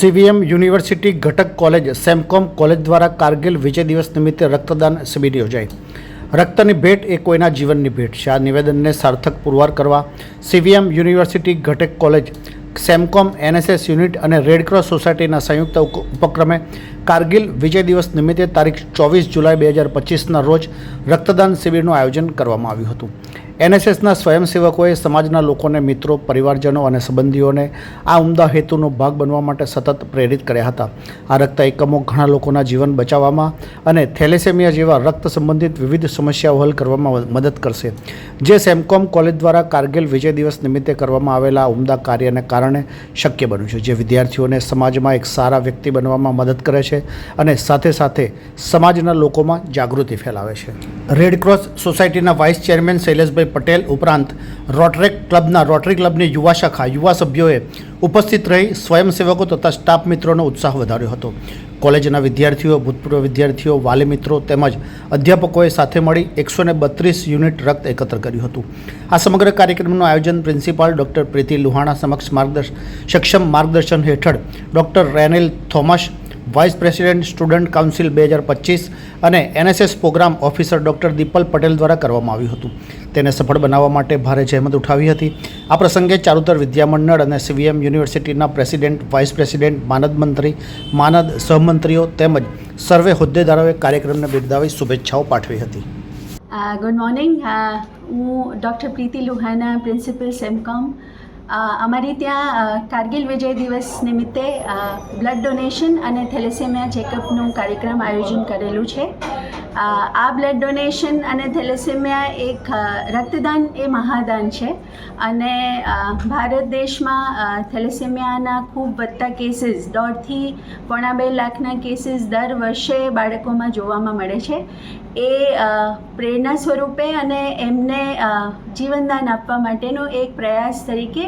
CVM university ઘટક college, SEMCOM college દ્વારા કારગિલ વિજય દિવસ નિમિત્તે રક્તદાન શિબિર યોજાઈ. રક્તની ભેટ એ કોઈના જીવનની ભેટ છે. આ નિવેદનને સાર્થક પુરવાર કરવા સીવીએમ યુનિવર્સિટી ઘટક કોલેજ, સેમકોમ, એનએસએસ યુનિટ અને રેડક્રોસ સોસાયટીના સંયુક્ત ઉપક્રમે કારગિલ વિજય દિવસ નિમિત્તે તારીખ ચોવીસ જુલાઈ બે હજાર પચીસના રોજ રક્તદાન શિબિરનું આયોજન કરવામાં આવ્યું હતું. એનએસએસના સ્વયંસેવકોએ સમાજના લોકોને, મિત્રો, પરિવારજનો અને સંબંધીઓને આ ઉમદા હેતુનો ભાગ બનવા માટે સતત પ્રેરિત કર્યા હતા. આ રક્ત એકમો ઘણા લોકોના જીવન બચાવવામાં અને થેલેસેમિયા જેવા રક્ત સંબંધિત વિવિધ સમસ્યાઓ હલ કરવામાં મદદ કરશે. જે સેમકોમ કોલેજ દ્વારા કારગિલ વિજય દિવસ નિમિત્તે કરવામાં આવેલા ઉમદા કાર્યને કારણે શક્ય બન્યું છે, જે વિદ્યાર્થીઓને સમાજમાં એક સારા વ્યક્તિ બનવામાં મદદ કરે છે અને સાથે સાથે સમાજના લોકોમાં જાગૃતિ ફેલાવે છે. રેડ ક્રોસ સોસાયટીના વાઇસ ચેરમેન શૈલેષભાઈ પટેલ ઉપરાંત રોટરેક ક્લબના રોટરી ક્લબની યુવા શાખા, યુવા સભ્યોએ ઉપસ્થિત રહી સ્વયંસેવકો તથા સ્ટાફ મિત્રોનો ઉત્સાહ વધાર્યો હતો. કોલેજના વિદ્યાર્થીઓ, ભૂતપૂર્વ વિદ્યાર્થીઓ, વાલી મિત્રો તેમજ અધ્યાપકોએ સાથે મળી એકસો ને બત્રીસ યુનિટ રક્ત એકત્ર કર્યું હતું. આ સમગ્ર કાર્યક્રમનું આયોજન પ્રિન્સિપાલ ડૉક્ટર પ્રીતિ લુહાણા સમક્ષ માર્ગદર્શન સક્ષમ માર્ગદર્શન હેઠળ doctor Renil Thomas vice president student council બે હજાર પચીસ અને NSS programme officer doctor Dipal Patel દ્વારા કરવામાં આવ્યું હતું. તેને સફળ બનાવવા માટે ભારે જહેમત ઉઠાવી હતી. આ પ્રસંગે ચારુતર વિદ્યામંડળ અને સીવીએમ યુનિવર્સિટીના પ્રેસિડેન્ટ વાઇસ પ્રેસિડેન્ટ માનદ મંત્રી, માનદ સહમંત્રીઓ તેમજ સર્વે હોદ્દેદારોએ કાર્યક્રમને બિરદાવી શુભેચ્છાઓ પાઠવી હતી. ગુડ મોર્નિંગ હું ડૉક્ટર પ્રીતિ લુહાના પ્રિન્સિપલ સેમકોમ અમારી ત્યાં કારગિલ વિજય દિવસ નિમિત્તે બ્લડ ડોનેશન અને થેલેસેમિયા ચેકઅપનું કાર્યક્રમ આયોજન કરેલું છે. આ બ્લડ ડોનેશન અને થેલેસેમિયા એક રક્તદાન એ મહાદાન છે. અને ભારત દેશમાં થેલેસેમિયાના ખૂબ વધતા કેસીસ, દોઢથી પોણા બે લાખના કેસીસ દર વર્ષે બાળકોમાં જોવામાં મળે છે. એ પ્રેરણા સ્વરૂપે અને એમને જીવનદાન આપવા માટેનો એક પ્રયાસ તરીકે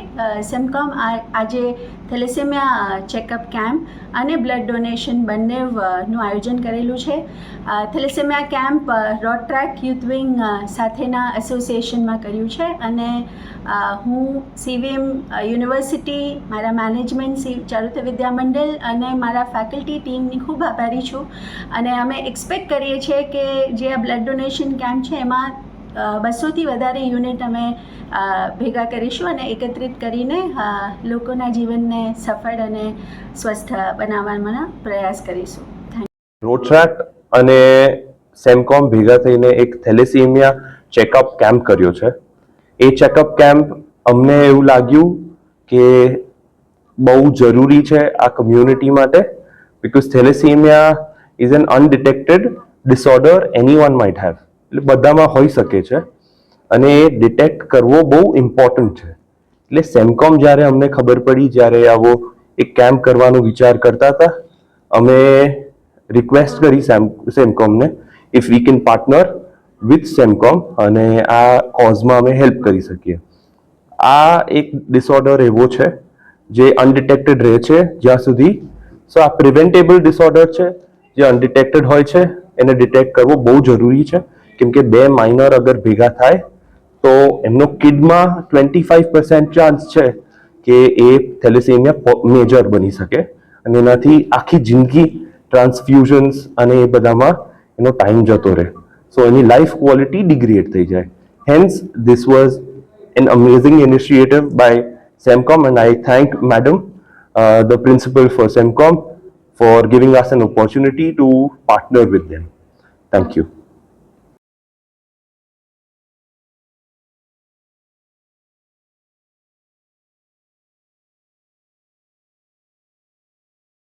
સેમકોમ આજે થેલેસેમિયા ચેકઅપ કેમ્પ અને બ્લડ ડોનેશન બંને નું આયોજન કરેલું છે. અ, આ camp road track youth wing સાથેના એસોસિએશનમાં કર્યું છે અને હું સીવીએમ યુનિવર્સિટી મારા મેનેજમેન્ટ સી ચારુત્ય વિદ્યા મંડળ અને મારા ફેકલ્ટી ટીમની ખૂબ આભારી છું. અને અમે એક્સપેક્ટ કરીએ છીએ કે જે આ બ્લડ ડોનેશન કેમ્પ છે એમાં બસોથી વધારે યુનિટ અમે ભેગા કરીશું અને એકત્રિત કરીને લોકોના જીવનને સફળ અને સ્વસ્થ બનાવવાના પ્રયાસ કરીશું. થેન્ક ટ્રેક અને સેમકોમ ભેગા થઈને એક થેલેસીમિયા ચેકઅપ કેમ્પ કર્યો છે. એ ચેકઅપ કેમ્પ અમને એવું લાગ્યું કે બહુ જરૂરી છે આ કમ્યુનિટી માટે because thalassaemia is an undetected disorder anyone might have એટલે બધામાં હોઈ શકે છે અને એ ડિટેક્ટ કરવો બહુ ઇમ્પોર્ટન્ટ છે. એટલે સેમકોમ જ્યારે અમને ખબર પડી, જ્યારે આવો એક કેમ્પ કરવાનો વિચાર કરતા હતા, અમે રિક્વેસ્ટ કરી સેમ, સેમકોમને if we can partner with SEMCOM અને આ કોઝમાં અમે હેલ્પ કરી શકીએ. આ એક ડિસઓર્ડર એવો છે જે અનડિટેક્ટેડ રહે છે જ્યાં સુધી સો આ પ્રિવેન્ટેબલ ડિસઓર્ડર છે, જે અનડિટેક્ટેડ હોય છે, એને ડિટેક્ટ કરવો બહુ જરૂરી છે. કેમ કે બે માઇનર અગર ભેગા થાય, તો એમનો કિડમાં ટ્વેન્ટી ફાઈવ પર્સન્ટ ચાન્સ છે કે એ થેલેસેમિયા મેજર બની શકે. અને એનાથી આખી જિંદગી ટ્રાન્સફ્યુઝન્સ અને એ બધામાં એનો ટાઈમ જતો રહે સો એની લાઈફ ક્વોલિટી ડિગ્રેડ થઈ જાય hence this was amazing initiative by SEMCOM and I thank Madam, uh, the principal for SEMCOM for giving us an opportunity to partner with them. Thank you.